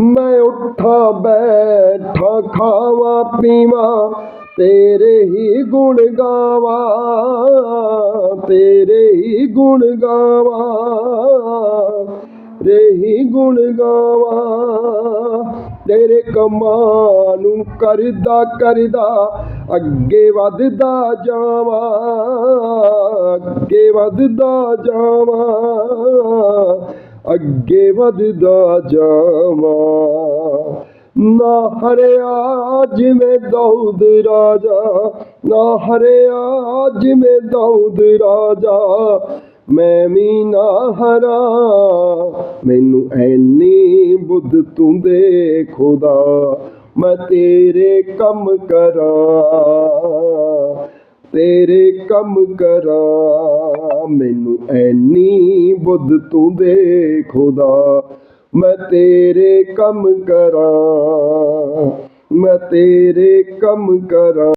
ਮੈਂ ਉੱਠਾਂ ਬੈਠਾ ਖਾਵਾਂ ਪੀਵਾਂ, ਤੇਰੇ ਹੀ ਗੁਣ ਗਾਵਾਂ, ਤੇਰੇ ਹੀ ਗੁਣ ਗਾਵਾਂ ਰੇ ਗੁਣ ਗਾਵਾਂ। ਤੇਰੇ ਕਮਾਂ ਨੂੰ ਕਰਦਾ ਕਰਦਾ ਅੱਗੇ ਵੱਧਦਾ ਜਾਵਾਂ, ਅੱਗੇ ਵੱਧਦਾ ਜਾਵਾਂ। ਅੱਗੇ ਵੱਧਦਾ ਜਾਵਾਂ। ਨਾ ਹਰਿਆ ਜਿਵੇਂ ਦਊਦ ਰਾਜਾ, ਨਾ ਹਰਿਆ ਜਿਵੇਂ ਦਊਦ ਰਾਜਾ। ਮੈਂ ਵੀ ਨਾ ਹਰਾ, ਮੈਨੂੰ ਐਨੀ ਬੁੱਧ ਤੂੰ ਦੇ ਖੁਦਾ। ਮੈਂ ਤੇਰੇ ਕੰਮ ਕਰਾਂ। ਤੇਰੇ ਕੰਮ ਕਰਾਂ, ਮੈਨੂੰ ਐਨੀ ਬੁੱਧ ਤੂੰ ਦੇ ਖੁਦਾ। ਮੈਂ ਤੇਰੇ ਕੰਮ ਕਰਾਂ, ਮੈਂ ਤੇਰੇ ਕੰਮ ਕਰਾਂ।